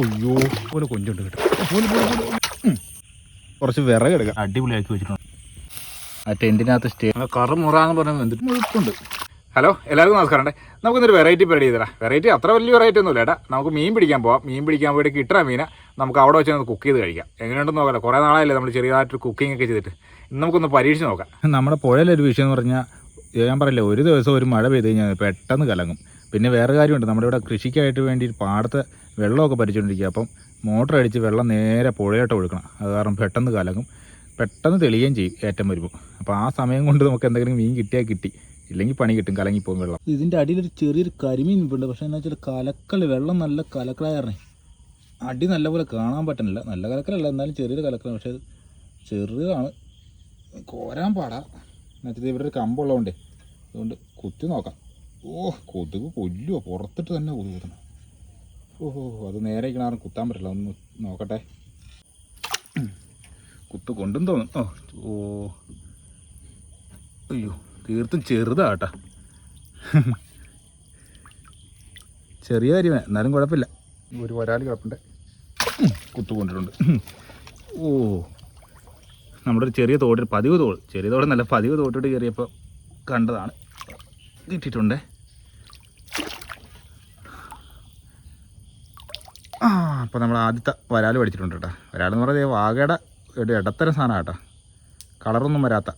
അയ്യോ പോലെ കൊഞ്ചുണ്ട് കേട്ടോ. കുറച്ച് വിറക് എടുക്കാം. അടിപൊളിയാക്കി വെച്ചിട്ടുണ്ട്. ആ ടെന്റിനകത്ത് സ്റ്റേ കറ മുറാന്ന് പറഞ്ഞാൽ എന്തിട്ട് മുഴുപ്പുണ്ട് ഹലോ എല്ലാവർക്കും നമസ്കാരം നമുക്കൊന്നൊരു വെറൈറ്റി പരിപാടി ചെയ്തരാം വെറൈറ്റി അത്ര വലിയ വെറൈറ്റി ഒന്നുമില്ല ഏട്ടാ നമുക്ക് മീൻ പിടിക്കാൻ പോവാം. മീൻ പിടിക്കാൻ പോയിട്ട് കിട്ടുന്ന മീനെ നമുക്ക് അവിടെ വെച്ച് കുക്ക് ചെയ്ത് കഴിക്കാം. എങ്ങനെയുണ്ടെന്ന് നോക്കാം കുറേ നാളായില്ലേ നമ്മൾ ചെറിയതായിട്ട് കുക്കിംഗ് ഒക്കെ ചെയ്തിട്ട്. ഇന്ന് നമുക്കൊന്ന് പരീക്ഷിച്ച് നോക്കാം. നമ്മുടെ പുഴയിലൊരു വിഷയം എന്ന് പറഞ്ഞാൽ ഞാൻ പറയില്ല ഒരു ദിവസം ഒരു മഴ പെയ്ത് കഴിഞ്ഞാൽ പെട്ടെന്ന് കലങ്ങും. പിന്നെ വേറെ കാര്യമുണ്ട്. നമ്മുടെ ഇവിടെ കൃഷിക്കായിട്ട് വേണ്ടി പാടത്ത് വെള്ളമൊക്കെ പരിച്ചുകൊണ്ടിരിക്കുക അപ്പം മോട്ടർ അടിച്ച് വെള്ളം നേരെ പുഴയോട്ട് ഒഴുക്കണം. അത് കാരണം പെട്ടെന്ന് കലങ്ങും പെട്ടെന്ന് തെളിയുകയും ചെയ്യും ഏറ്റം വരുമ്പോൾ അപ്പോൾ ആ സമയം കൊണ്ട് നമുക്ക് എന്തെങ്കിലും മീൻ കിട്ടിയാൽ കിട്ടി. ഇല്ലെങ്കിൽ പണി കിട്ടും കലങ്ങി പോകും വെള്ളം. ഇതിന്റെ അടിയിലൊരു ചെറിയൊരു കരിമീൻ ഉണ്ട്. പക്ഷേ എന്താ വെച്ചാൽ കലക്കൽ വെള്ളം നല്ല കലക്കലായിരുന്നേ. അടി നല്ലപോലെ കാണാൻ പറ്റണില്ല നല്ല കലക്കലല്ല എന്നാലും ചെറിയൊരു കലക്കലാണ്. പക്ഷേ ചെറുതാണ്. കോരാൻ പാടാ. എന്നുവെച്ചാൽ ഒരു കമ്പുള്ളതുകൊണ്ടേ. അതുകൊണ്ട് കുത്തി നോക്കാം. ഓ കൊതുക് കൊല്ലുവോ? പുറത്തിട്ട് തന്നെ കൊതുകുത്തണം ഓഹോ അത് നേരെ കിണാറും കുത്താൻ പറ്റില്ല. ഒന്ന് നോക്കട്ടെ. കുത്തു കൊണ്ടും തോന്നും. ഓ ഓ. അയ്യോ തീർത്തും ചെറുതാട്ട. ചെറിയ കാര്യമേ എന്നാലും കുഴപ്പമില്ല. ഒരു വരാൽ കിടപ്പുണ്ട്. കുത്തു കൊണ്ടിട്ടുണ്ട്. ഓ. നമ്മുടെ ഒരു ചെറിയ തോട് പതിവ് തോട്. ചെറിയ തോട് നല്ല പതിവ് തോട്ടിട്ട് കയറിയപ്പോൾ കണ്ടതാണ്. കിട്ടിയിട്ടുണ്ടേ ആ അപ്പോൾ നമ്മൾ ആദ്യത്തെ വരാൽ പഠിച്ചിട്ടുണ്ട് കേട്ടോ. വരാൽ വരാലെന്ന് പറയുന്നത് വാഗയുടെ ഒരു ഇടത്തരം സാധനം കേട്ടോ. കളറൊന്നും വരാത്ത.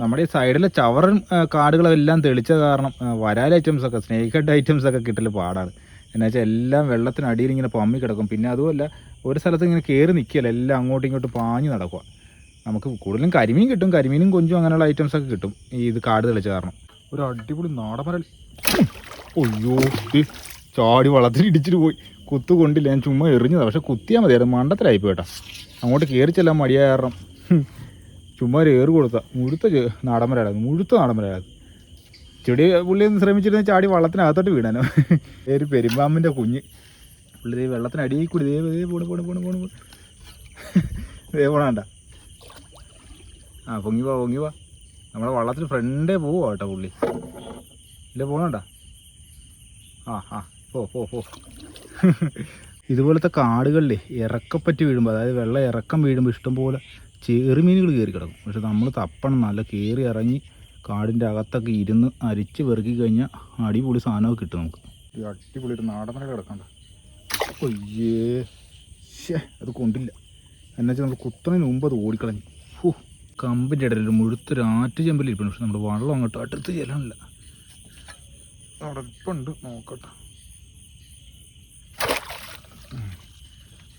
നമ്മുടെ ഈ സൈഡിലെ ചവറും കാടുകളും എല്ലാം തെളിച്ച കാരണം വരാൽ ഐറ്റംസൊക്കെ സ്നേക്ക് ഹെഡ് ഐറ്റംസൊക്കെ കിട്ടൽ പാടാണ്. എന്നു വെച്ചാൽ എല്ലാം വെള്ളത്തിനടിയിൽ ഇങ്ങനെ പമ്മി കിടക്കും. പിന്നെ അതുമല്ല ഒരു സ്ഥലത്ത് ഇങ്ങനെ കയറി നിൽക്കുകയല്ല എല്ലാം അങ്ങോട്ടും ഇങ്ങോട്ടും പാഞ്ഞു നടക്കുക നമുക്ക് കൂടുതലും കരിമീൻ കിട്ടും. കരിമീനും കൊഞ്ചും അങ്ങനെയുള്ള ഐറ്റംസൊക്കെ കിട്ടും ഈ ഇത് കാട് തെളിച്ച കാരണം. ഒരു അടിപൊളി നാടമരൽ അയ്യോ ചാടി വള്ളത്തിൽ ഇടിച്ചിട്ട് പോയി. കുത്തു കൊണ്ടില്ല ഞാൻ ചുമ്മാ എറിഞ്ഞതാണ് പക്ഷെ കുത്തിയാൽ മതി. അത് മണ്ടത്തിലായി പോയിട്ടാ അങ്ങോട്ട് കയറി ചെല്ലാൻ മടിയായ കാരണം ചുമ്മാ ഒരു ഏറ് കൊടുത്ത. മുഴുത്ത ചെ- മുഴുത്ത നാടൻമരമാണ് ചെടി പുള്ളി ഒന്ന് ശ്രമിച്ചിരുന്ന ചാടി വള്ളത്തിനകത്തോട്ട് വീണാനോ? ഒരു പെരുമ്പാമ്പിന്റെ കുഞ്ഞ്. പുള്ളി വെള്ളത്തിന് വെള്ളത്തിനടിയിൽ കൂടി. ദേ ദേ പോണ് പോണ് പോണ് പോണ്. ദേ ആ പൊങ്ങി വാ പൊങ്ങി വാ. നമ്മളെ വള്ളത്തിന് ഫ്രണ്ടേ പോവാട്ടോ പുള്ളി. ഇല്ല പോണണ്ട. ആ ആ. ഇതുപോലത്തെ കാടുകളിൽ ഇറക്കപ്പറ്റി വീഴുമ്പോൾ അതായത് വെള്ളം ഇറക്കം വീഴുമ്പോൾ ഇഷ്ടംപോലെ ചെറുമീനുകൾ കയറി കിടക്കും. പക്ഷെ നമ്മൾ തപ്പണം നല്ല കയറി ഇറങ്ങി കാടിന്റെ അകത്തൊക്കെ ഇരുന്ന് അരിച്ച് പെറുക്കി കഴിഞ്ഞാൽ അടിപൊളി സാധനമൊക്കെ കിട്ടും നമുക്ക്. അടിപൊളി ഒരു നാടൻ കിടക്കണ്ട. ഒയ്യേ ഷേ അത് കൊണ്ടില്ല. എന്നുവെച്ചാൽ നമ്മൾ കുത്തണതിന് മുമ്പ് അത് ഓടിക്കളഞ്ഞു. ഹൂ കമ്പിന്റെ ഇടയിൽ ഒരു മുഴുത്തൊരു ആറ്റ് ചെമ്പിലിരിപ്പുണ്ട്. പക്ഷെ നമ്മൾ വെള്ളം അങ്ങോട്ട് അടുത്ത് ചെല്ലണില്ല അവിടെ ഇപ്പം ഉണ്ട് നോക്കട്ടെ.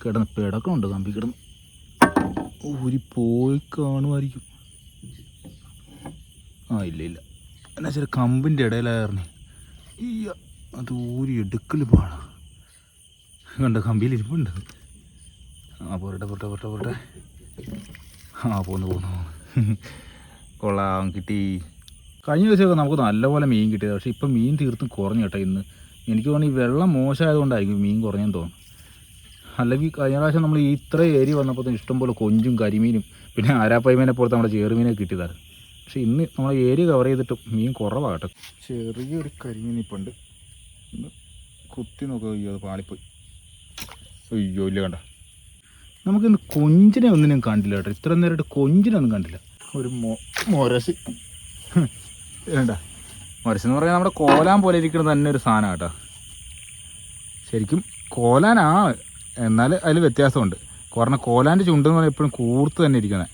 കിടന്ന് പിടക്കമുണ്ട് കമ്പി കിടന്ന്. ഊരി പോയി കാണുമായിരിക്കും. ആ ഇല്ല ഇല്ല. എന്നാ ചെറിയ കമ്പിന്റെ ഇടയിലായിരുന്നു ഈ അത് ഊരി എടുക്കൽ പാടാ. കണ്ട കമ്പിയിൽ ഇരിപ്പുണ്ട്. ആ പോരട്ടെ പോരട്ടെ പോരട്ടെ പോരട്ടെ. ആ പോന്നു പോന്നു. കൊള്ളാം കിട്ടി. കഴിഞ്ഞ ദിവസമൊക്കെ നമുക്ക് നല്ലപോലെ മീൻ കിട്ടിയത് പക്ഷേ ഇപ്പം മീൻ തീർത്തും കുറഞ്ഞു കേട്ടോ ഇന്ന്. എനിക്ക് തോന്നുന്നു ഈ വെള്ളം മോശമായതുകൊണ്ടായിരിക്കും മീൻ കുറഞ്ഞെന്ന് തോന്നുന്നു. അല്ലെങ്കിൽ കഴിഞ്ഞ പ്രാവശ്യം നമ്മൾ ഈ ഇത്ര ഏരി വന്നപ്പോൾ ഇഷ്ടംപോലെ കൊഞ്ചും കരിമീനും പിന്നെ ആരാപ്പൈമീനെ പോലത്തെ നമ്മുടെ ചെറുമീനെ കിട്ടിയതായിരുന്നു. പക്ഷേ ഇന്ന് നമ്മൾ ഏരി കവർ ചെയ്തിട്ട് മീൻ കുറവാകട്ടെ ചെറിയൊരു കരിമീൻ ഇപ്പം ഉണ്ട്. കുത്തി നോക്കുക അയ്യോ അത് പാളിപ്പോയി. അയ്യോ ഇല്ല കണ്ട. നമുക്കിന്ന് കൊഞ്ചിനെ ഒന്നിനും കണ്ടില്ല കേട്ടോ. ഇത്ര നേരമായിട്ട് കൊഞ്ചിനെ ഒന്നും കണ്ടില്ല. ഒരു മൊ മൊരസ് വേണ്ട മൊരസെന്ന് പറയുന്നത് നമ്മുടെ കോലാൻ പോലെ ഇരിക്കുന്ന തന്നെ ഒരു സാധനം കേട്ടോ. ശരിക്കും കോലാനാണ് എന്നാൽ അതിൽ വ്യത്യാസമുണ്ട്. കാരണം കോലാന്റെ ചുണ്ടെന്ന് പറഞ്ഞാൽ എപ്പോഴും കൂർത്ത് തന്നെ ഇരിക്കുന്നത്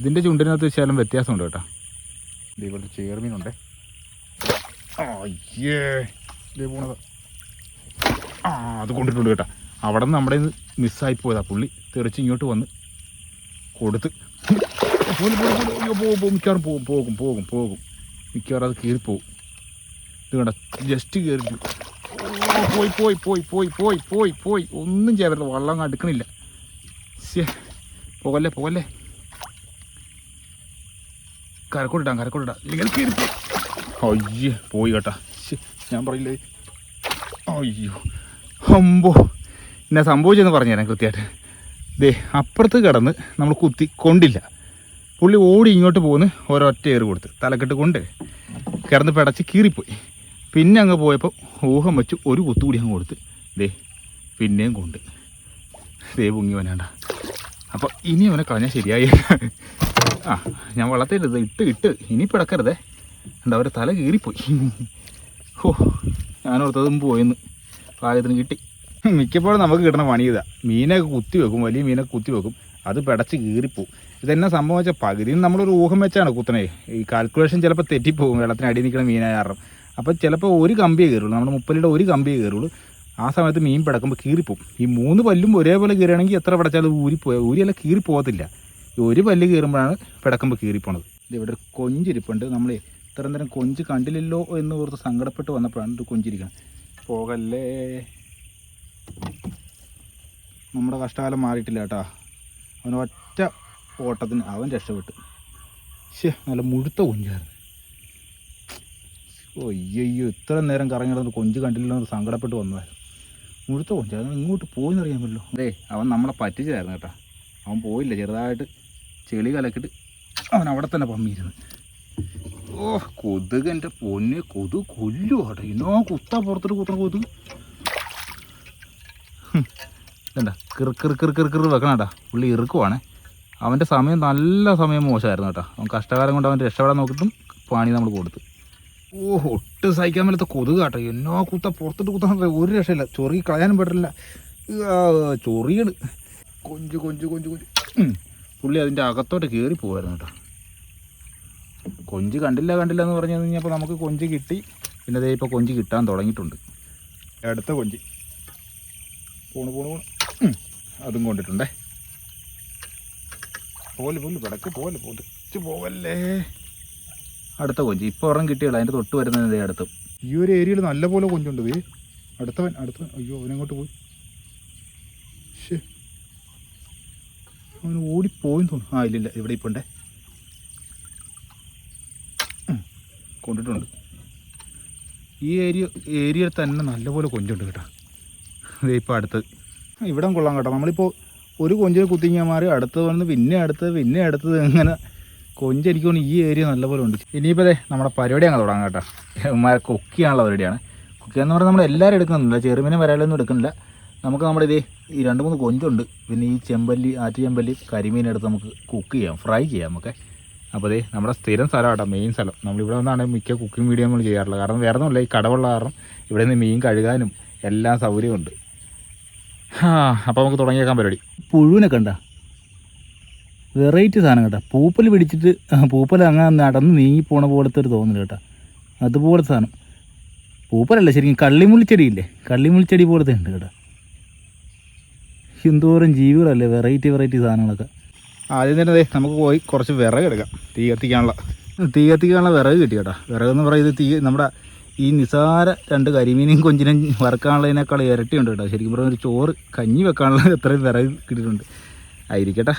ഇതിന്റെ ചുണ്ടിനകത്ത് വെച്ചാലും വ്യത്യാസമുണ്ട് കേട്ടോ. ഇതേപോലെ ചേർമീനുണ്ട് പോണത്. ആ അത് കൊണ്ടിട്ടുണ്ട് കേട്ടോ. അവിടെ നിന്ന് നമ്മുടെ മിസ്സായി പോയതാ പുള്ളി. തെറിച്ച് ഇങ്ങോട്ട് വന്ന് കൊടുത്ത് പോകും മിക്കവാറും പോകും പോകും പോകും പോകും. മിക്കവാറും അത് കീറിപ്പോവും. ഇത് കണ്ട? ജസ്റ്റ് കയറി പോയി പോയി പോയി പോയി പോയി പോയി പോയി. ഒന്നും ചെയ്യാൻ പറ്റില്ല. വള്ളം അടുക്കണില്ല പോകല്ലേ പോകല്ലേ. കരക്കോട്ടിടാം കരക്കോട്ടിടാം ഇല്ലെങ്കിൽ കീറിപ്പോയി അയ്യേ പോയി കേട്ടാ. ഞാൻ പറയില്ലേ? അയ്യോ അമ്പോ. എന്നാ സംഭവിച്ചെന്ന് പറഞ്ഞുതരാം കൃത്യമായിട്ട്. ദേ അപ്പുറത്ത് കിടന്ന് നമ്മൾ കുത്തി കൊണ്ടില്ല. പുള്ളി ഓടി ഇങ്ങോട്ട് പോന്ന് ഒരൊറ്റ ഏറ് കൊടുത്ത് തലക്കെട്ട് കൊണ്ട് കിടന്ന് പിടച്ച് കീറിപ്പോയി. പിന്നെ അങ്ങ് പോയപ്പോൾ ഊഹം വെച്ച് ഒരു കുത്തുകൂടി അങ്ങ് കൊടുത്ത്. ദേ പിന്നെയും കൊണ്ട്. ദേ പൊങ്ങി വനാണ്ട അപ്പോൾ ഇനി അവനെ കളഞ്ഞാൽ ശരിയായി. ആ ഞാൻ വളർത്തരുത് ഇട്ട് ഇട്ട് ഇനി പിടക്കരുതേ. എന്താ അവരെ തല കീറിപ്പോയി. ഓ ഞാനോർത്തതും പോയെന്ന്. പാകത്തിന് കിട്ടി. മിക്കപ്പോഴും നമുക്ക് കിട്ടണ പണി ഇതാ. മീനൊക്കെ കുത്തി വെക്കും വലിയ മീനൊക്കെ കുത്തി വെക്കും. അത് പിടച്ച് കീറിപ്പോവും. ഇതെന്നെ സംഭവം വെച്ചാൽ പകുതിയും നമ്മളൊരു ഊഹം വെച്ചാണ് കുത്തണേ. ഈ കാൽക്കുലേഷൻ ചിലപ്പോൾ തെറ്റിപ്പോവും. വെള്ളത്തിന് അടി നിൽക്കുന്ന മീനായ കാരണം. അപ്പോൾ ചിലപ്പോൾ ഒരു കമ്പിയേ കയറുള്ളൂ. നമ്മുടെ മുപ്പലിയുടെ ഒരു കമ്പിയേ കയറുള്ളൂ. ആ സമയത്ത് മീൻ പിടക്കുമ്പോൾ കീറിപ്പോവും. ഈ മൂന്ന് പല്ലും ഒരേപോലെ കീറുകയാണെങ്കിൽ എത്ര പിടച്ചാലും ഊരിപ്പോയ ഊരിയല്ല കീറിപ്പോകത്തില്ല. ഈ ഒരു പല്ല് കീറുമ്പോഴാണ് പിടക്കുമ്പോൾ കീറിപ്പോണത്. ഇവിടെ ഒരു കൊഞ്ചിരിപ്പുണ്ട്. നമ്മൾ ഇത്ര നേരം കൊഞ്ച് കണ്ടില്ലല്ലോ എന്ന് ഓർത്ത് സങ്കടപ്പെട്ട് വന്നപ്പോഴാണ് ഇത് കൊഞ്ചിരിക്കണം പോകല്ലേ. നമ്മുടെ കഷ്ടകാലം മാറിയിട്ടില്ല കേട്ടോ. അവൻ ഒറ്റ ഓട്ടത്തിന് അവൻ രക്ഷപ്പെട്ടു. ശേ നല്ല മുഴുത്ത കൊഞ്ചായിരുന്നു. ഓ അയ്യോ ഇത്ര നേരം കറങ്ങിടന്ന് കൊഞ്ച് കണ്ടില്ലെന്ന് സങ്കടപ്പെട്ട് വന്നതായിരുന്നു മുഴുത്ത കൊഞ്ച് ഇങ്ങോട്ട് പോയി എന്നറിയാൻ പറ്റില്ലോ അതെ അവൻ നമ്മളെ പറ്റിച്ചതായിരുന്നു കേട്ടാ. അവൻ പോയില്ല ചെറുതായിട്ട് ചെളി കലക്കിട്ട് അവൻ അവിടെ തന്നെ പമ്മിയിരുന്നു. ഓ കൊതുക് എന്റെ പൊന്നെ കൊതു കൊല്ലു കേട്ടോ. ഇന്നോ കുത്ത പുറത്തിട്ട് കുത്തണ ഇതണ്ട കിർ കിർ കിർ കിർ കിർ വെക്കണേട്ടാ പുള്ളി ഇറുക്കുവാണേ. അവന്റെ സമയം നല്ല സമയം മോശമായിരുന്നു കേട്ടോ. അവൻ കഷ്ടകാലം കൊണ്ട് അവൻ രക്ഷപ്പെടാൻ നോക്കിയിട്ടും പാണി നമ്മൾ കൊടുത്തു. ഓ ഒട്ടും സഹിക്കാൻ മേലത്തെ കൊതുക് കേട്ടോ എന്നോ കുത്ത പുറത്തോട്ട് കുത്താൻ ഒരു രക്ഷയില്ല. ചൊറി കളയാനും പറ്റില്ല. ചൊറിയട് കൊഞ്ച് കൊഞ്ച് കൊഞ്ച് കൊഞ്ച്. പുള്ളി അതിന്റെ അകത്തോട്ട് കയറി പോകായിരുന്നു കേട്ടോ. കൊഞ്ച് കണ്ടില്ല കണ്ടില്ല എന്ന് പറഞ്ഞു കഴിഞ്ഞപ്പോൾ നമുക്ക് കൊഞ്ച് കിട്ടി. പിന്നെ അതേ ഇപ്പോൾ കൊഞ്ച് കിട്ടാൻ തുടങ്ങിയിട്ടുണ്ട്. അടുത്ത കൊഞ്ച്. പോണു പോണു പോണു. അതും കൊണ്ടിട്ടുണ്ടേ. പോലെ പോലെ കിടക്ക് പോലെ പൊതിച്ച് പോവല്ലേ? അടുത്ത കൊഞ്ച്. ഇപ്പോൾ ഒരെണ്ണം കിട്ടിയല്ല അതിന്റെ തൊട്ട് വരുന്നതിന്റെ അടുത്ത്. ഈ ഒരു ഏരിയയിൽ നല്ല പോലെ കൊഞ്ചുണ്ട് ദേ അടുത്തവൻ അടുത്ത അയ്യോ അവനങ്ങോട്ട് പോയി? ശേ അവൻ ഓടിപ്പോയെന്ന് തോന്നുന്നു. ആ ഇല്ലില്ല. ഇവിടെ ഇപ്പണ്ടേ. കൊണ്ടിട്ടുണ്ട്. ഈ ഏരിയ ഏരിയയിൽ തന്നെ നല്ലപോലെ കൊഞ്ചുണ്ട് കേട്ടോ. ഇപ്പോൾ അടുത്ത്. ഇവിടെ കൊള്ളാം കേട്ടോ. നമ്മളിപ്പോൾ ഒരു കൊഞ്ചിൽ കുത്തിങ്ങാൻ മാറി അടുത്തത് വന്ന് പിന്നെ അടുത്തത് പിന്നെ അടുത്തത് അങ്ങനെ കൊഞ്ച് എനിക്ക് തോന്നുന്നു ഈ ഏരിയ നല്ലപോലെ ഉണ്ട്. ഇനിയിപ്പോൾ അതെ നമ്മുടെ പരിപാടി അങ്ങ് തുടങ്ങാം കേട്ടോ. ഉമ്മാരെ കുക്കിയാനുള്ള പരിപാടിയാണ്. കുക്കി എന്ന് പറഞ്ഞാൽ നമ്മൾ എല്ലാവരും എടുക്കുന്നില്ല ചെറുമീനും വരാലൊന്നും എടുക്കുന്നില്ല. നമുക്ക് നമ്മുടെ ഇതേ ഈ രണ്ട് മൂന്ന് കൊഞ്ചുണ്ട്. പിന്നെ ഈ ചെമ്പല്ലി ആറ്റ് ചെമ്പല്ലി കരിമീൻ എടുത്ത് നമുക്ക് കുക്ക് ചെയ്യാം ഫ്രൈ ചെയ്യാം നമുക്ക്. അപ്പോൾ അതേ നമ്മുടെ സ്ഥിരം സ്ഥലമാട്ടോ മെയിൻ സ്ഥലം. നമ്മളിവിടെ നിന്നാണ് മിക്ക കുക്കിംഗ് വീഡിയോ നമ്മൾ ചെയ്യാറുള്ളത്. കാരണം വേറെ ഒന്നുമില്ല. ഈ കടവുള്ള കാരണം ഇവിടെ നിന്ന് മീൻ കഴുകാനും എല്ലാം സൗകര്യമുണ്ട്. ആ അപ്പോൾ നമുക്ക് തുടങ്ങിയേക്കാൻ പരിപാടി. പുഴുവിനൊക്കെ ഉണ്ടാ വെറൈറ്റി സാധനം കേട്ടോ. പൂപ്പൽ പിടിച്ചിട്ട് പൂപ്പൽ അങ്ങനെ നടന്ന് നീങ്ങി പോണ പോലത്തെ ഒരു തോന്നൽ കേട്ടോ. അതുപോലത്തെ സാധനം. പൂപ്പലല്ല ശരിക്കും കള്ളിമുള്ളിച്ചെടിയില്ലേ? കള്ളിമുള്ളിച്ചെടി പോലത്തെ ഉണ്ട് കേട്ടോ. എന്തോരം ജീവികളല്ലേ വെറൈറ്റി വെറൈറ്റി സാധനങ്ങളൊക്കെ. ആദ്യം തന്നെ ദേ നമുക്ക് പോയി കുറച്ച് വിറക് എടുക്കാം. തീ കത്തിക്കാനുള്ള തീ കത്തിക്കാനുള്ള വിറക് കിട്ടി കേട്ടോ. വിറകെന്ന് പറയുന്നത് തീ നമ്മുടെ ഈ നിസാര രണ്ട് കരിമീനും കൊഞ്ചിനും വറക്കാനുള്ളതിനേക്കാൾ ഇരട്ടിയുണ്ട് കേട്ടോ. ശരിക്കും പറഞ്ഞാൽ ഒരു ചോറ് കഞ്ഞി വെക്കാനുള്ള എത്രയും വിറക് കിട്ടിയിട്ടുണ്ട്. ആയിരിക്കട്ടെ.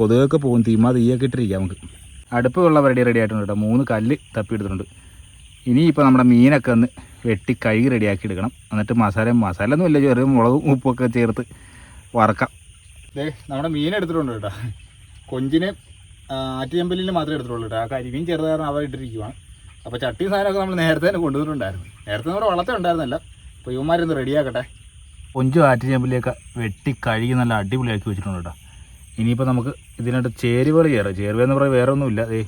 കൊതുകൊക്കെ പോകും തീമ തീയൊക്കെ ഇട്ടിരിക്കാം നമുക്ക്. അടുപ്പ് വെള്ളം റെഡി റെഡി ആയിട്ടുണ്ട് കേട്ടോ. മൂന്ന് കല്ല് തപ്പിയെടുത്തിട്ടുണ്ട്. ഇനിയിപ്പോൾ നമ്മുടെ മീനൊക്കെ ഒന്ന് വെട്ടി കഴുകി റെഡിയാക്കി എടുക്കണം. എന്നിട്ട് മസാല മസാല ഒന്നും ഇല്ല ചെറിയ മുളകും ഉപ്പൊക്കെ ചേർത്ത് വറക്കാം. ദേ നമ്മുടെ മീൻ എടുത്തിട്ടുണ്ട് കേട്ടോ. കൊഞ്ചിന് ആറ്റുചമ്പലിന് മാത്രമേ എടുത്തിട്ടുള്ളൂ കേട്ടോ. ആ കരിമീൻ ചെറുതായിരുന്നു അവ ഇട്ടിരിക്കുവാണ്. അപ്പോൾ ചട്ടി സാധനമൊക്കെ നമ്മൾ നേരത്തെ തന്നെ കൊണ്ടുവന്നിട്ടുണ്ടായിരുന്നു. നേരത്തെ നമ്മുടെ വളർത്ത ഉണ്ടായിരുന്നല്ല. അപ്പോൾ ഇവന്മാരൊന്ന് റെഡിയാക്കട്ടെ കൊഞ്ചും ആറ്റുചമ്പലിയൊക്കെ വെട്ടി കഴുകി നല്ല അടിപൊളിയാക്കി വെച്ചിട്ടുണ്ട് കേട്ടോ. ഇനിയിപ്പോൾ നമുക്ക് ഇതിനകത്ത് ചേരുവകൾ ചേരാം ചേരുവ എന്ന് പറയുന്നത് വേറെ ഒന്നുമില്ല ഏ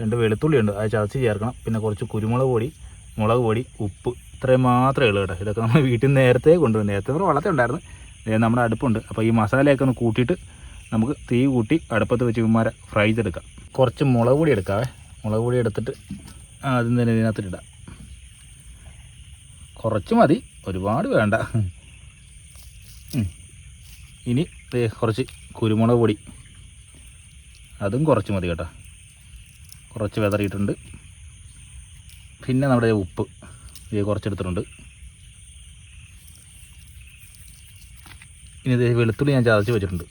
രണ്ട് വെളുത്തുള്ളി ഉണ്ട്. അത് ചതച്ച് ചേർക്കണം. പിന്നെ കുറച്ച് കുരുമുളക് പൊടി മുളക് പൊടി ഉപ്പ്. ഇത്രയും മാത്രമേ ഉള്ളൂ കേട്ടോ. ഇതൊക്കെ നമ്മൾ വീട്ടിൽ നിന്ന് നേരത്തെ കൊണ്ടുവരും നേരത്തെ നമ്മൾ വളർത്ത ഉണ്ടായിരുന്നു. നമ്മുടെ അടുപ്പുണ്ട്. അപ്പോൾ ഈ മസാലയൊക്കെ ഒന്ന് കൂട്ടിയിട്ട് നമുക്ക് തീ കൂട്ടി അടുപ്പത്ത് വെച്ച് ഇവന്മാരെ ഫ്രൈ ചെയ്തെടുക്കാം. കുറച്ച് മുളക് പൊടി എടുക്കാവേ. മുളക് പൊടി എടുത്തിട്ട് ആദ്യം തന്നെ ഇതിനകത്തിട്ടിടാം കുറച്ച് മതി. ഒരുപാട് വേണ്ട. ഇനി കുറച്ച് കുരുമുളക് പൊടി. അതും കുറച്ച് മതി കേട്ടോ. കുറച്ച് വിതറിയിട്ടുണ്ട്. പിന്നെ നമ്മുടെ ഉപ്പ് ഇത് കുറച്ചെടുത്തിട്ടുണ്ട്. ഇനി ഇത് വെളുത്തുള്ളി ഞാൻ ചതച്ച് വെച്ചിട്ടുണ്ട്.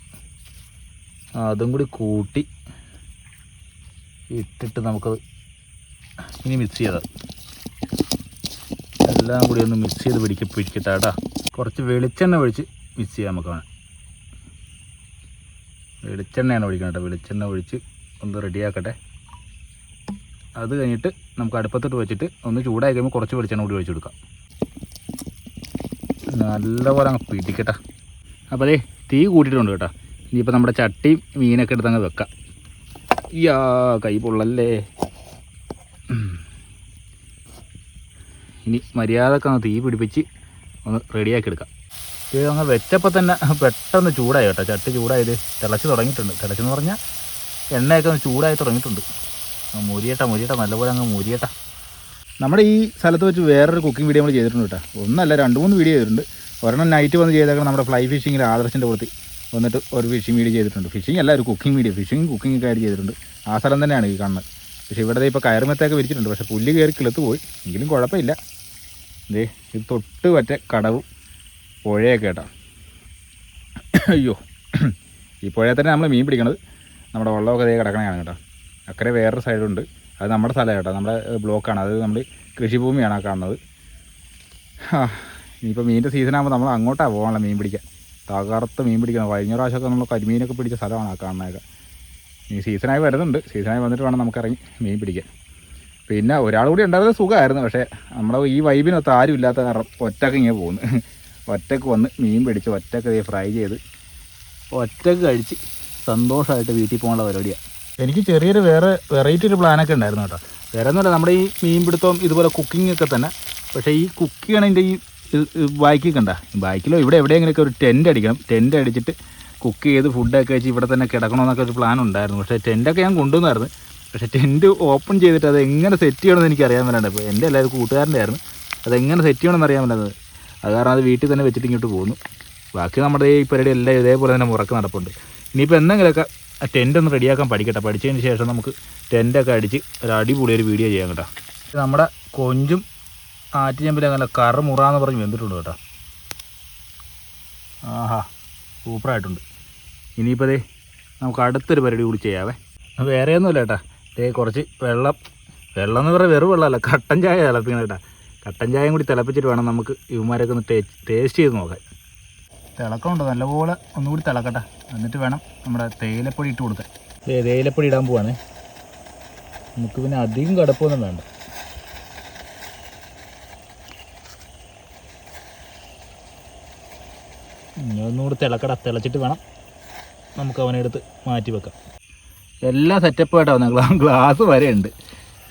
അതും കൂടി കൂട്ടി ഇട്ടിട്ട് നമുക്കത് ഇനി മിക്സ് ചെയ്താൽ എല്ലാം കൂടി ഒന്ന് മിക്സ് ചെയ്ത് പിടിക്ക പിടിക്കട്ടെ കേട്ടോ. കുറച്ച് വെളിച്ചെണ്ണ ഒഴിച്ച് മിക്സ് ചെയ്യാം നമുക്ക് വേണം. വെളിച്ചെണ്ണയാണ് ഒഴിക്കണം കേട്ടോ. വെളിച്ചെണ്ണ ഒഴിച്ച് ഒന്ന് റെഡിയാക്കട്ടെ അത് കഴിഞ്ഞിട്ട് നമുക്ക് അടുപ്പത്തിട്ട് വെച്ചിട്ട് ഒന്ന് ചൂടായി കഴിയുമ്പോൾ കുറച്ച് വെളിച്ചെണ്ണ കൂടി ഒഴിച്ചു കൊടുക്കാം. നല്ലപോലെ അങ്ങ് പിടിക്കട്ടെ. അപ്പോൾ അതേ തീ കൂട്ടിയിട്ടുണ്ട് കേട്ടോ. ഇനിയിപ്പോൾ നമ്മുടെ ചട്ടിയും മീനൊക്കെ എടുത്ത് അങ്ങ് വെക്കാം. യാ കൈ പൊള്ളല്ലേ. ഇനി മര്യാദയ്ക്ക് ഒന്ന് തീ പിടിപ്പിച്ച് ഒന്ന് റെഡിയാക്കി എടുക്കാം. ഇത് അങ്ങ് വെച്ചപ്പോൾ തന്നെ പെട്ടെന്ന് ചൂടായി കേട്ടോ. ചട്ടി ചൂടായത് തിളച്ച് തുടങ്ങിയിട്ടുണ്ട്. തിളച്ചെന്ന് പറഞ്ഞാൽ എണ്ണയൊക്കെ ഒന്ന് ചൂടായി തുടങ്ങിയിട്ടുണ്ട്. മുരിയട്ട മുരിയട്ട നല്ലപോലെ അങ്ങ് മുരിയട്ട. നമ്മുടെ ഈ സ്ഥലത്ത് വെച്ച് വേറൊരു കുക്കിംഗ് വീഡിയോ നമ്മൾ ചെയ്തിട്ടുണ്ട് കേട്ടോ. ഒന്നല്ല രണ്ട് മൂന്ന് വീഡിയോ ചെയ്തിട്ടുണ്ട്. ഒരെണ്ണം നൈറ്റ് വന്ന് ചെയ്തേക്കണം നമ്മുടെ ഫ്ലൈ ഫിഷിങ്ങിൽ ആദർശിന്റെ പുറത്ത് വന്നിട്ട് ഒരു ഫിഷിംഗ് വീഡിയോ ചെയ്തിട്ടുണ്ട്. ഫിഷിംഗ് അല്ല ഒരു കുക്കിംഗ് വീഡിയോ ഫിഷിംഗ് കുക്കിംഗ് ഒക്കെ ആയിട്ട് ചെയ്തിട്ടുണ്ട്. ആ സ്ഥലം തന്നെയാണ് ഈ കാണുന്നത്. പക്ഷേ ഇവിടെ ഇപ്പോൾ കയറുമത്തൊക്കെ വിരിച്ചിട്ടുണ്ട്. പക്ഷേ പുല്ല് കയറി കിളുത്ത് പോയി. എങ്കിലും കുഴപ്പമില്ല. ഇത് തൊട്ട് പറ്റ കടവും. പുഴയൊക്കെ കേട്ടോ. അയ്യോ. ഈ പുഴയിൽ തന്നെ നമ്മൾ മീൻ പിടിക്കണത്. നമ്മുടെ വെള്ളമൊക്കെ ദേ കിടക്കണതാണ് കേട്ടോ. അക്കരെ വേറൊരു സൈഡുണ്ട്. അത് നമ്മുടെ സ്ഥലമാണ് കേട്ടോ. നമ്മുടെ ബ്ലോക്കാണ്. അത് നമ്മൾ കൃഷിഭൂമിയാണ് ആ കാണുന്നത്. ഇനിയിപ്പോൾ മീനിന്റെ സീസണാകുമ്പോൾ നമ്മൾ അങ്ങോട്ടാണ് പോകാനുള്ള മീൻ പിടിക്കാൻ. തകർത്ത് മീൻ പിടിക്കണം. കഴിഞ്ഞ പ്രാവശ്യമൊക്കെ നമ്മൾ കരിമീനൊക്കെ പിടിച്ച സ്ഥലമാണ് ആ കാണുന്നതൊക്കെ. ഈ സീസണായി വരുന്നുണ്ട്. സീസണായി വന്നിട്ട് വേണം നമുക്ക് ഇറങ്ങി മീൻ പിടിക്കാൻ. പിന്നെ ഒരാൾ കൂടി ഉണ്ടായിരുന്നത് സുഖമായിരുന്നു. പക്ഷേ നമ്മുടെ ഈ വൈബിനൊത്ത് ആരും ഇല്ലാത്ത കാരണം ഒറ്റയ്ക്ക് ഇങ്ങനെ പോകുന്നു. ഒറ്റയ്ക്ക് വന്ന് മീൻ പിടിച്ച് ഒറ്റയ്ക്ക് ഫ്രൈ ചെയ്ത് ഒറ്റയ്ക്ക് കഴിച്ച് സന്തോഷമായിട്ട് വീട്ടിൽ പോകാനുള്ള പരിപാടിയാണ് എനിക്ക് ചെറിയൊരു വേറെ വെറൈറ്റി ഒരു പ്ലാനൊക്കെ ഉണ്ടായിരുന്നു കേട്ടോ. വേറെ ഒന്നുമില്ല നമ്മുടെ ഈ മീൻ പിടുത്തവും ഇതുപോലെ കുക്കിംഗ് ഒക്കെ തന്നെ. പക്ഷേ ഈ കുക്ക് ചെയ്യണതിന്റെ ഈ ബൈക്കിൽ കണ്ട? ബാക്കിലോ ഇവിടെ എവിടെയെങ്കിലുമൊക്കെ ഒരു ടെന്റ് അടിക്കണം. ടെന്റ് അടിച്ചിട്ട് കുക്ക് ചെയ്ത് ഫുഡൊക്കെ വെച്ച് ഇവിടെ തന്നെ കിടക്കണമെന്നൊക്കെ ഒരു പ്ലാൻ ഉണ്ടായിരുന്നു. പക്ഷേ ടെന്റൊക്കെ ഞാൻ കൊണ്ടുവന്നായിരുന്നു. പക്ഷേ ടെന്റ് ഓപ്പൺ ചെയ്തിട്ട് അത് എങ്ങനെ സെറ്റ് ചെയ്യണമെന്ന് എനിക്ക് അറിയാൻ പറ്റാണ്ട് ഇപ്പോൾ എന്റെ എല്ലാവരും കൂട്ടുകാരന്റെ ആയിരുന്നു. അതെങ്ങനെ സെറ്റ് ചെയ്യണമെന്ന് അറിയാൻ പറ്റാത്തത് അത് കാരണം അത് വീട്ടിൽ തന്നെ വെച്ചിട്ട് ഇങ്ങോട്ട് പോകുന്നു ബാക്കി നമ്മുടെ ഈ പരിപാടി എല്ലാം ഇതേപോലെ തന്നെ മുറക്ക് നടപ്പുണ്ട്. ഇനിയിപ്പോൾ എന്തെങ്കിലുമൊക്കെ ടെന്റ് ഒന്ന് റെഡിയാക്കാൻ പഠിക്കട്ടെ. പഠിച്ചതിന് ശേഷം നമുക്ക് ടെന്റൊക്കെ അടിച്ച് ഒരു അടിപൊളി ഒരു വീഡിയോ ചെയ്യാം കേട്ടോ. നമ്മുടെ കൊഞ്ചും ആറ്റുചെമ്പിലെ അങ്ങനെ കറ മുറാന്ന് പറഞ്ഞ് വെന്തിട്ടുണ്ട് കേട്ടോ. ആഹാ സൂപ്പറായിട്ടുണ്ട് ഇനിയിപ്പോൾ അതേ നമുക്ക് അടുത്തൊരു പരിപാടി കൂടി ചെയ്യാവേ. വേറെ ഒന്നുമില്ല കേട്ടാ കുറച്ച് വെള്ളം. വെള്ളം എന്ന് പറഞ്ഞാൽ വെറും വെള്ളമല്ല കട്ടൻ ചായ തിളപ്പിക്കണം കേട്ടാ. കട്ടൻ ചായയും കൂടി തിളപ്പിച്ചിട്ട് വേണം നമുക്ക് ഇവന്മാരൊക്കെ ഒന്ന് ടേസ്റ്റ് ചെയ്ത് നോക്കാൻ. തിളക്കമുണ്ട്. നല്ലപോലെ ഒന്നുകൂടി തിളക്കട്ടെ. എന്നിട്ട് വേണം നമ്മുടെ തേയിലപ്പൊടി ഇട്ട് കൊടുക്കാൻ. തേയിലപ്പൊടി ഇടാൻ പോവാണ്. നമുക്ക് പിന്നെ അധികം കടുപ്പൊന്നും വേണ്ട. ഇനി ഒന്നുകൂടി തിളക്കട. തിളച്ചിട്ട് വേണം നമുക്ക് അവനെ എടുത്ത് മാറ്റി വെക്കാം. എല്ലാം സെറ്റപ്പ് ആയിട്ടാണ് ഗ്ലാസ് വരെ ഉണ്ട്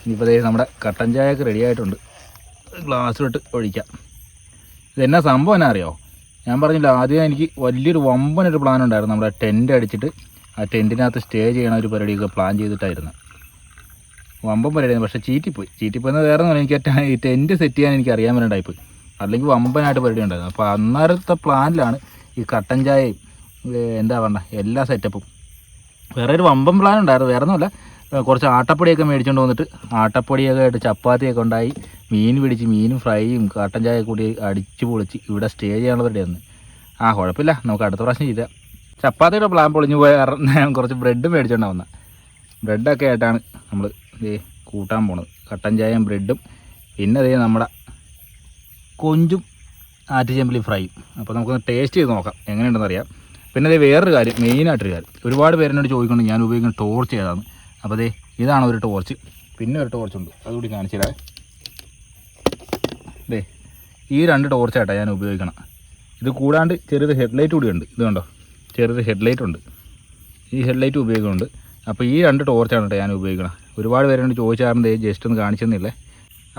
ഇനിയിപ്പോൾ നമ്മുടെ കട്ടൻ ചായയൊക്കെ റെഡി ആയിട്ടുണ്ട്. ഗ്ലാസ്സിലിട്ട് ഒഴിക്കാം. ഇതെന്നാ സംഭവം എന്നാ അറിയോ? ഞാൻ പറഞ്ഞില്ല ആദ്യം എനിക്ക് വലിയൊരു വമ്പനൊരു പ്ലാൻ ഉണ്ടായിരുന്നു. നമ്മുടെ ടെന്റ് അടിച്ചിട്ട് ആ ടെന്റിനകത്ത് സ്റ്റേ ചെയ്യണ ഒരു പരിപാടിയൊക്കെ പ്ലാൻ ചെയ്തിട്ടായിരുന്നു. വമ്പൻ പരിപാടിയായിരുന്നു. പക്ഷേ ചീറ്റിപ്പോയി. ചീറ്റിപ്പോയെന്ന് വേറെ ഒന്നും എനിക്ക് ഈ ടെന്റ് സെറ്റ് ചെയ്യാൻ എനിക്ക് അറിയാൻ വേണ്ടിയിട്ടായിപ്പോയി അല്ലെങ്കിൽ വമ്പനായിട്ട് പരിപാടി ഉണ്ടായിരുന്നു. അപ്പോൾ അന്നേരത്തെ പ്ലാനിലാണ് ഈ കട്ടൻ ചായയും എന്താ പറഞ്ഞ എല്ലാ സെറ്റപ്പും വേറെ ഒരു വമ്പൻ പ്ലാൻ ഉണ്ടായിരുന്നു. വേറെ ഒന്നുമല്ല. കുറച്ച് ആട്ടപ്പൊടിയൊക്കെ മേടിച്ചുകൊണ്ട് വന്നിട്ട് ആട്ടപ്പൊടിയൊക്കെ ആയിട്ട് ചപ്പാത്തിയൊക്കെ ഉണ്ടായി. മീൻ പിടിച്ച് മീനും ഫ്രൈയും കട്ടൻ ചായ കൂടി അടിച്ച് പൊളിച്ച് ഇവിടെ സ്റ്റേ ചെയ്യാനുള്ളവരുടെയായിരുന്നു ആ കുഴപ്പമില്ല. നമുക്ക് അടുത്ത പ്രാവശ്യം ചെയ്താം ചപ്പാത്തിയുടെ പ്ലാൻ പൊളിഞ്ഞു പോയ ഞാൻ കുറച്ച് ബ്രെഡ് മേടിച്ചുകൊണ്ടാണ് വന്ന ബ്രെഡൊക്കെ ആയിട്ടാണ് നമ്മൾ ഇത് കൂട്ടാൻ പോണത്. കട്ടൻ ചായയും ബ്രെഡും പിന്നെ അതേ നമ്മുടെ കൊഞ്ചും ആറ്റുചെമ്പലി ഫ്രൈയും. അപ്പോൾ നമുക്കൊന്ന് ടേസ്റ്റ് ചെയ്ത് നോക്കാം. എങ്ങനെയുണ്ടെന്ന് അറിയാം. പിന്നെ അതേ വേറൊരു കാര്യം മെയിനായിട്ടൊരു കാര്യം. ഒരുപാട് പേരെന്നോട് ചോദിക്കുന്നുണ്ട് ഞാൻ ഉപയോഗിക്കുന്ന ടോർച്ച് ഏതാണ് അപ്പോൾ അതേ ഇതാണ് ഒരു ടോർച്ച് പിന്നെ ഒരു ടോർച്ച് ഉണ്ട്. അതുകൂടി കാണിച്ചു തരാം ദേ ഈ രണ്ട് ടോർച്ചായിട്ടാണ് ഞാൻ ഉപയോഗിക്കണം. ഇത് കൂടാണ്ട് ചെറിയൊരു ഹെഡ്ലൈറ്റ് കൂടി ഉണ്ട് ഇത് കണ്ടോ? ചെറിയൊരു ഹെഡ്ലൈറ്റ് ഉണ്ട്. ഈ ഹെഡ്ലൈറ്റ് ഉപയോഗിക്കുന്നുണ്ട്. അപ്പോൾ ഈ രണ്ട് ടോർച്ചാണ് കേട്ടോ ഞാൻ ഉപയോഗിക്കണം. ഒരുപാട് പേരോട് ചോദിച്ചാറുണ്ട് ജസ്റ്റ് ഒന്ന് കാണിച്ചെന്നില്ലേ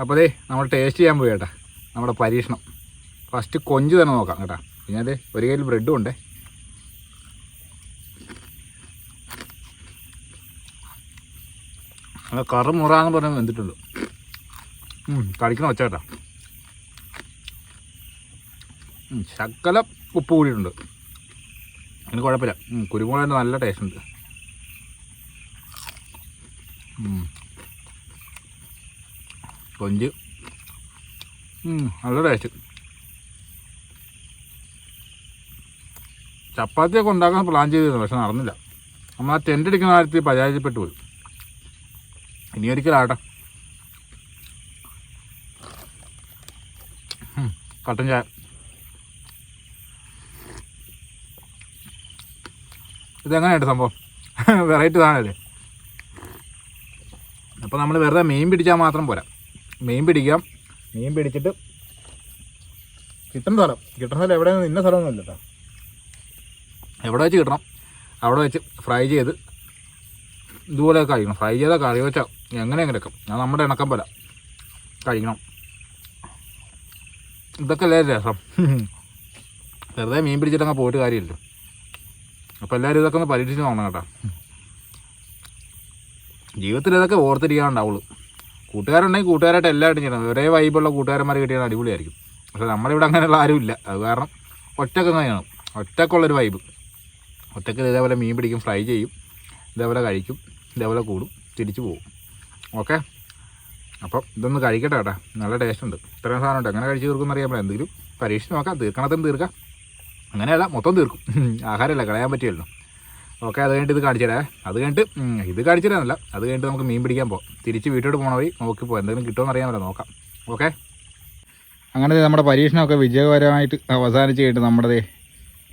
അപ്പോൾ ദേ നമ്മൾ ടേസ്റ്റ് ചെയ്യാൻ പോയി കേട്ടോ. നമ്മുടെ പരീക്ഷണം. ഫസ്റ്റ് കൊഞ്ച് തന്നെ നോക്കാം കേട്ടോ. പിന്നെ അതെ ഒരു കയ്യിൽ ബ്രെഡും ഉണ്ടേ. അത് കറു മുറാന്ന് പറഞ്ഞ് വെന്തിട്ടുണ്ട്. ഉം, കടിക്കണ ശക്കല ഉപ്പ് കൂടിയിട്ടുണ്ട്. അതിന് കുഴപ്പമില്ല. കുരുമുളകിന്റെ നല്ല ടേസ്റ്റ് ഉണ്ട്. കൊഞ്ച്. നല്ല ടേസ്റ്റ് ചപ്പാത്തിയൊക്കെ ഉണ്ടാക്കാൻ പ്ലാൻ ചെയ്തിരുന്നു പക്ഷെ നടന്നില്ല. നമ്മൾ ആ ടെന്റ് അടിക്കുന്ന കാര്യത്തിൽ പരാജയപ്പെട്ടു പോയി. ഇനി ഒരിക്കലാട്ടെ കട്ടൻ ചായ. ഇതെങ്ങനെയുണ്ട് സംഭവം? വെറൈറ്റി സാധനമല്ലേ? അപ്പോൾ നമ്മൾ വെറുതെ മീൻ പിടിച്ചാൽ മാത്രം പോരാ. മീൻ പിടിക്കാം. മീൻ പിടിച്ചിട്ട് കിട്ടുന്ന സ്ഥലം. കിട്ടുന്ന സ്ഥലം എവിടെ ഇന്ന സ്ഥലമൊന്നുമില്ല കേട്ടോ എവിടെ വെച്ച് കിട്ടണം? അവിടെ വെച്ച് ഫ്രൈ ചെയ്ത് ഇതുപോലെയൊക്കെ കഴിക്കണം. ഫ്രൈ ചെയ്താൽ കറി വെച്ചാൽ എങ്ങനെ വെക്കും ഞാൻ നമ്മുടെ ഇണക്കം പോലെ കഴിക്കണം. ഇതൊക്കെ അല്ലേ രസം? വെറുതെ മീൻ പിടിച്ചിട്ടങ്ങ് പോയിട്ട് കാര്യമില്ല. അപ്പോൾ എല്ലാവരും ഇതൊക്കെ ഒന്ന് പരീക്ഷിച്ച് നോക്കണം കേട്ടോ. ജീവിതത്തിൽ ഇതൊക്കെ ഓർത്തിരിക്കാനുണ്ടാവുള്ളൂ. കൂട്ടുകാരുണ്ടെങ്കിൽ കൂട്ടുകാരായിട്ട് എല്ലാവരും ചെയ്യണം. ഒരേ വൈബുള്ള കൂട്ടുകാരന്മാർ കിട്ടിയാൽ അടിപൊളിയായിരിക്കും. പക്ഷേ നമ്മുടെ ഇവിടെ അങ്ങനെയുള്ള ആരുമില്ല അത് കാരണം ഒറ്റയ്ക്ക് ചെയ്യണം. ഒറ്റക്കുള്ളൊരു വൈബ് ഒറ്റയ്ക്ക് ഇതേപോലെ മീൻ പിടിക്കും ഫ്രൈ ചെയ്യും. ഇതേപോലെ കഴിക്കും. ഇതേപോലെ കൂടും. തിരിച്ചു പോകും. ഓക്കെ. അപ്പം ഇതൊന്ന് കഴിക്കട്ടെ കേട്ടോ. നല്ല ടേസ്റ്റ് ഉണ്ട്. ഇത്രയും സാധനം ഉണ്ട് എങ്ങനെ കഴിച്ച് തീർക്കും അറിയാൻ പറ്റില്ല. എന്തെങ്കിലും പരീക്ഷിച്ച് നോക്കാം. തീർക്കണത്തിന് തീർക്കാം. അങ്ങനെയല്ല മൊത്തം തീർക്കും. ആഹാരമല്ല കളയാൻ പറ്റിയല്ലോ ഓക്കെ അത് കഴിഞ്ഞിട്ട് ഇത് കാണിച്ചിടേ അത് കഴിഞ്ഞിട്ട് ഇത് കാണിച്ചിടാനല്ല അത് കഴിഞ്ഞിട്ട് നമുക്ക് മീൻ പിടിക്കാൻ പോകാം തിരിച്ച് വീട്ടിലോട്ട് പോകണ വഴി നോക്കി പോകാം എന്തെങ്കിലും കിട്ടുമെന്ന് അറിയാൻ പറ്റില്ല. നോക്കാം. ഓക്കെ. അങ്ങനെ നമ്മുടെ പരീക്ഷണമൊക്കെ വിജയകരമായിട്ട് അവസാനിച്ച് കഴിഞ്ഞിട്ട് നമ്മുടെ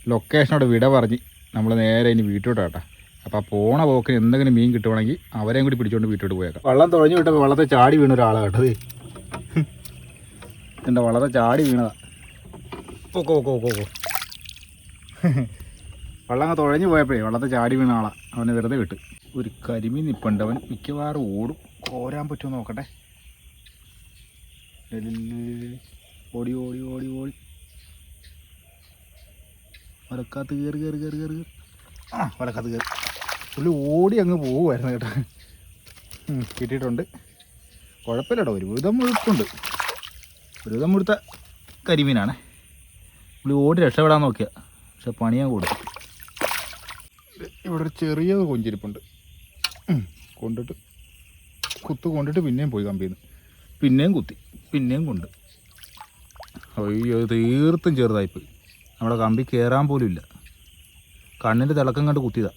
ലൊക്കേഷനോട് വിട പറഞ്ഞ് നമ്മൾ നേരെ ഇനി വീട്ടിലോട്ട് കേട്ടോ. അപ്പോൾ ആ പോണ പോക്കിന് എന്തെങ്കിലും മീൻ കിട്ടുവാണെങ്കിൽ അവരെയും കൂടി പിടിച്ചുകൊണ്ട് വീട്ടിലോട്ട് പോയേക്കാം. വെള്ളം തുഴഞ്ഞു വിട്ടപ്പോൾ വെള്ളത്തെ ചാടി വീണ ഒരാളാണ് കേട്ടത് എന്റെ വളരെ ചാടി വീണതാ? ഓക്കോ ഓക്കോ ഓക്കോ ഓക്കോ വെള്ളം അങ്ങ് തുഴഞ്ഞു പോയപ്പോഴേ വെള്ളത്തെ ചാടി വീണ ആളാ. അവനെ വെറുതെ വിട്ട്. ഒരു കരിമീൻ നിപ്പുണ്ട് അവൻ മിക്കവാറും ഓടും. കോരാൻ പറ്റുമോ നോക്കട്ടെ. ഓടി ഓടി ഓടി ഓടി. വലക്കാത്ത് കയറി കയറി കയറി കയറി കയറി ആ വലക്കാത്ത് കയറി പുള്ളി ഓടി അങ്ങ് പോവുമായിരുന്നു കേട്ടോ. കിട്ടിയിട്ടുണ്ട്. കുഴപ്പമില്ല കേട്ടോ ഒരുവിധം മുഴുപ്പുണ്ട് ഒരുവിധം മുഴുത്ത കരിമീനാണ്. പുള്ളി ഓടി രക്ഷപ്പെടാൻ നോക്കിയ. പക്ഷെ പണിയാൻ കൂടും ഇവിടെ ഒരു ചെറിയ കൊഞ്ചിരിപ്പുണ്ട്. കൊണ്ടിട്ട് കുത്ത് കൊണ്ടിട്ട് പിന്നെയും പോയി കമ്പിന്ന്. പിന്നെയും കുത്തി പിന്നെയും കൊണ്ട്. അയ്യോ തീർത്തും ചെറുതായിപ്പോയി. നമ്മുടെ കമ്പി കയറാൻ പോലും ഇല്ല. കണ്ണിന്റെ തിളക്കം കണ്ട് കുത്തിയതാ.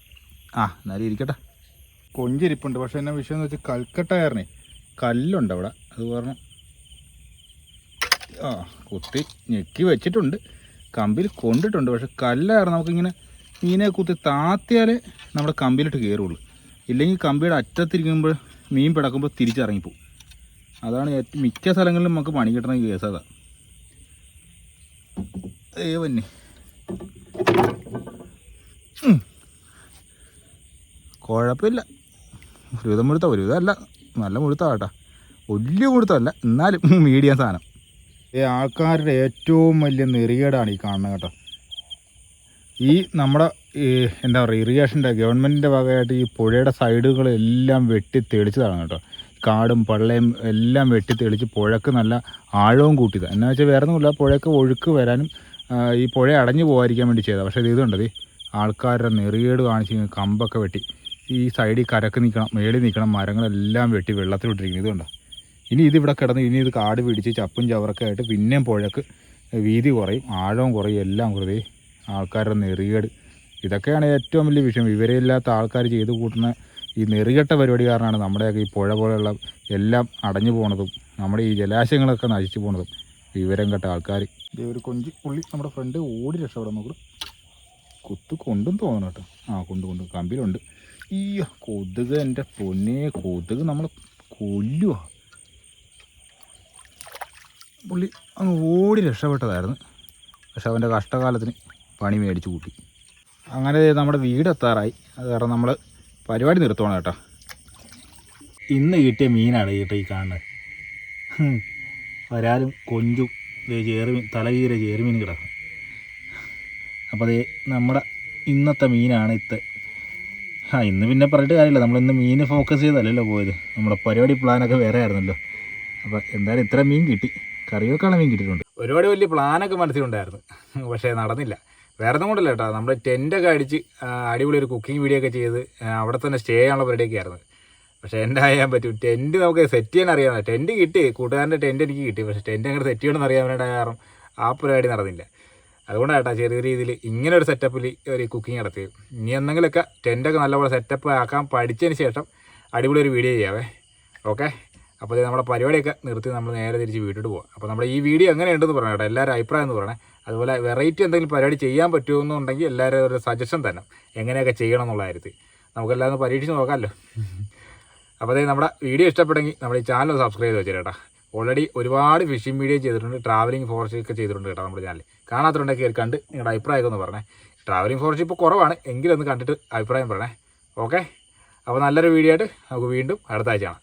ആ എന്നാലും ഇരിക്കട്ടെ. കൊഞ്ചിരിപ്പുണ്ട്. പക്ഷെ എന്നാ വിഷയം എന്ന് വെച്ചാൽ കൽക്കട്ടയറിനെ കല്ലുണ്ട് അവിടെ. അത് കാരണം ആ കുത്തി ഞെക്കി വെച്ചിട്ടുണ്ട്. കമ്പിൽ കൊണ്ടിട്ടുണ്ട്. പക്ഷെ കല്ലായിരുന്നു. നമുക്കിങ്ങനെ മീനെ കുത്തി താത്തിയാലേ നമ്മുടെ കമ്പിയിലിട്ട് കയറുള്ളൂ ഇല്ലെങ്കിൽ കമ്പിയുടെ അറ്റത്തിരിക്കുമ്പോൾ മീൻ പിടക്കുമ്പോൾ തിരിച്ചിറങ്ങിപ്പോവും. അതാണ് ഏറ്റവും മിക്ക സ്ഥലങ്ങളിലും നമുക്ക് പണി കിട്ടുന്ന കേസ് അതാ. ഏ വന്നെ കുഴപ്പമില്ല. ഒരുവിധം മുഴുത്ത ഒരുവിധമല്ല. നല്ല മുഴുത്ത കേട്ടാ വലിയ മുഴുത്തല്ല എന്നാലും മീഡിയം സാധനം. ഈ ആൾക്കാരുടെ ഏറ്റവും വലിയ നെറികേടാണ് ഈ കാണുന്നത് കേട്ടോ. ഈ നമ്മുടെ എന്താ പറയുക ഇറിഗേഷന്റെ ഗവൺമെന്റിന്റെ ഭാഗമായിട്ട് ഈ പുഴയുടെ സൈഡുകളെല്ലാം വെട്ടി തെളിച്ചതാണ് കേട്ടോ. കാടും പള്ളയും എല്ലാം വെട്ടി തെളിച്ച് പുഴക്ക് നല്ല ആഴവും കൂട്ടിയതാണ് എന്നാ വെച്ചാൽ വേറെ ഒന്നുമില്ല പുഴക്ക് ഒഴുക്ക് വരാനും ഈ പുഴ അടഞ്ഞു പോകാതിരിക്കാൻ വേണ്ടി ചെയ്തതാണ് പക്ഷേ ഇത് ഇതുണ്ടത് ആൾക്കാരുടെ നെറികേട് കാണിച്ച് കമ്പൊക്കെ വെട്ടി. ഈ സൈഡിൽ കരക്ക് നിൽക്കണം മേളിൽ നിൽക്കണം മരങ്ങളെല്ലാം വെട്ടി വെള്ളത്തിലിട്ടിരിക്കുന്നത് ഇതുണ്ടോ? ഇനി ഇതിവിടെ കിടന്ന് ഇനി ഇത് കാട് പിടിച്ച് ചപ്പും ചവറൊക്കെ ആയിട്ട് പിന്നെയും പുഴക്ക് വീതി കുറയും ആഴവും കുറയും എല്ലാം കുറേ ആൾക്കാരുടെ നെറികേട്. ഇതൊക്കെയാണ് ഏറ്റവും വലിയ വിഷയം. വിവരമില്ലാത്ത ആൾക്കാർ ചെയ്ത് കൂട്ടുന്ന ഈ നെറികെട്ട പരിപാടി കാരണമാണ് നമ്മുടെയൊക്കെ ഈ പുഴ പോലെയുള്ള എല്ലാം അടഞ്ഞു പോണതും നമ്മുടെ ഈ ജലാശയങ്ങളൊക്കെ നശിച്ചു പോണതും വിവരം കെട്ട ആൾക്കാർ. ഒരു കൊഞ്ചി പുള്ളി നമ്മുടെ ഫ്രണ്ട് ഓടി രക്ഷപ്പെടാൻ നോക്കും കുത്തു കൊണ്ടും തോന്നണം കേട്ടോ. ആ കൊണ്ട് കൊണ്ട് കമ്പിയിലുണ്ട്. ഈ കൊതുക് എന്റെ പൊന്നെ കൊതുക് നമ്മൾ കൊല്ലുക പുള്ളി അങ്ങ് ഓടി രക്ഷപ്പെട്ടതായിരുന്നു. പക്ഷെ അവന്റെ കഷ്ടകാലത്തിന് പണി മേടിച്ച് കൂട്ടി. അങ്ങനെ നമ്മുടെ വീടെത്താറായി. അത് കാരണം നമ്മൾ പരിപാടി നിർത്തുവാണ് കേട്ടോ. ഇന്ന് കിട്ടിയ മീനാണ് കേട്ടോ ഈ കാണുന്നത്. വരാലും കൊഞ്ചും ചേറുമീൻ തലകീര ചേറുമീൻ കിടക്കും അപ്പോൾ അതേ നമ്മുടെ ഇന്നത്തെ മീനാണ് ഇത്തെ ആ ഇന്ന് പിന്നെ പറഞ്ഞിട്ട് കാര്യമില്ല. നമ്മൾ ഇന്ന് മീൻ ഫോക്കസ് ചെയ്തല്ലല്ലോ പോയത്. നമ്മുടെ പരിപാടി പ്ലാനൊക്കെ വേറെ ആയിരുന്നല്ലോ. അപ്പോൾ എന്തായാലും ഇത്ര മീൻ കിട്ടി. കറി വെക്കാനുള്ള മീൻ കിട്ടിയിട്ടുണ്ട്. ഒരുപാട് വലിയ പ്ലാനൊക്കെ മനസ്സിലുണ്ടായിരുന്നു. പക്ഷേ നടന്നില്ല. വേറെ ഒന്നും കൊണ്ടല്ല കേട്ടോ. നമ്മൾ ടെന്റൊക്കെ അടിച്ച് അടിപൊളി ഒരു കുക്കിംഗ് വീഡിയോ ഒക്കെ ചെയ്ത് അവിടെ തന്നെ സ്റ്റേ ചെയ്യാനുള്ള പരിപാടിയൊക്കെ ആയിരുന്നു. പക്ഷേ എന്റെ ആയാൻ പറ്റും? ടെന്റ് നമുക്ക് സെറ്റ് ചെയ്യാൻ അറിയാം. ടെന്റ് കിട്ടി. കൂട്ടുകാരന്റെ ടെന്റ് എനിക്ക് കിട്ടി. പക്ഷേ ടെന്റ് അങ്ങനെ സെറ്റ് ചെയ്യണമെന്ന് അറിയാൻ വേണ്ട കാരണം ആ പരിപാടി നടന്നില്ല. അതുകൊണ്ടാണ് കേട്ടോ ചെറിയ രീതിയിൽ ഇങ്ങനെ ഒരു സെറ്റപ്പിൽ ഒരു കുക്കിംഗ് നടത്തി ഇനി എന്തെങ്കിലുമൊക്കെ ടെന്റൊക്കെ നല്ലപോലെ സെറ്റപ്പ് ആക്കാൻ പഠിച്ചതിന് ശേഷം അടിപൊളി ഒരു വീഡിയോ ചെയ്യാവേ. ഓക്കെ അപ്പോൾ ഇത് നമ്മുടെ പരിപാടിയൊക്കെ നിർത്തി നമ്മൾ നേരെ തിരിച്ച് വീട്ടിട്ട് പോകാം അപ്പോൾ നമ്മുടെ ഈ വീഡിയോ എങ്ങനെയുണ്ടെന്ന് പറയണം കേട്ടോ. എല്ലാവരും അഭിപ്രായം എന്ന് പറയണേ. അതുപോലെ വെറൈറ്റി എന്തെങ്കിലും പരിപാടി ചെയ്യാൻ പറ്റുമെന്നുണ്ടെങ്കിൽ എല്ലാവരും ഒരു സജഷൻ തന്നെ എങ്ങനെയൊക്കെ ചെയ്യണം എന്നുള്ള കാര്യത്തിൽ. നമുക്കെല്ലാം ഒന്ന് പരീക്ഷിച്ച് നോക്കാമല്ലോ. അപ്പോൾ അതായത് നമ്മുടെ വീഡിയോ ഇഷ്ടപ്പെടുമെങ്കിൽ നമ്മുടെ ഈ ചാനൽ സബ്സ്ക്രൈബ് ചെയ്ത് വെച്ചേട്ടാ ഓൾറെഡി ഒരുപാട് ഫിഷിംഗ് വീഡിയോ ചെയ്തിട്ടുണ്ട്. ട്രാവലിംഗ് ഫോറസ്റ്റ് ഒക്കെ ചെയ്തിട്ടുണ്ട് കേട്ടോ നമ്മുടെ ചാനൽ കാണാത്തതുണ്ടെങ്കിൽ കയറി കണ്ട് നിങ്ങളുടെ അഭിപ്രായമൊക്കെ ഒന്ന് പറഞ്ഞേ. ട്രാവലിംഗ് ഫോറസ്റ്റ് ഇപ്പോൾ കുറവാണ്. എങ്കിലും ഒന്ന് കണ്ടിട്ട് അഭിപ്രായം പറയണേ. ഓക്കെ അപ്പോൾ നല്ലൊരു വീഡിയോ ആയിട്ട് നമുക്ക് വീണ്ടും അടുത്ത ആഴ്ച കാണാം.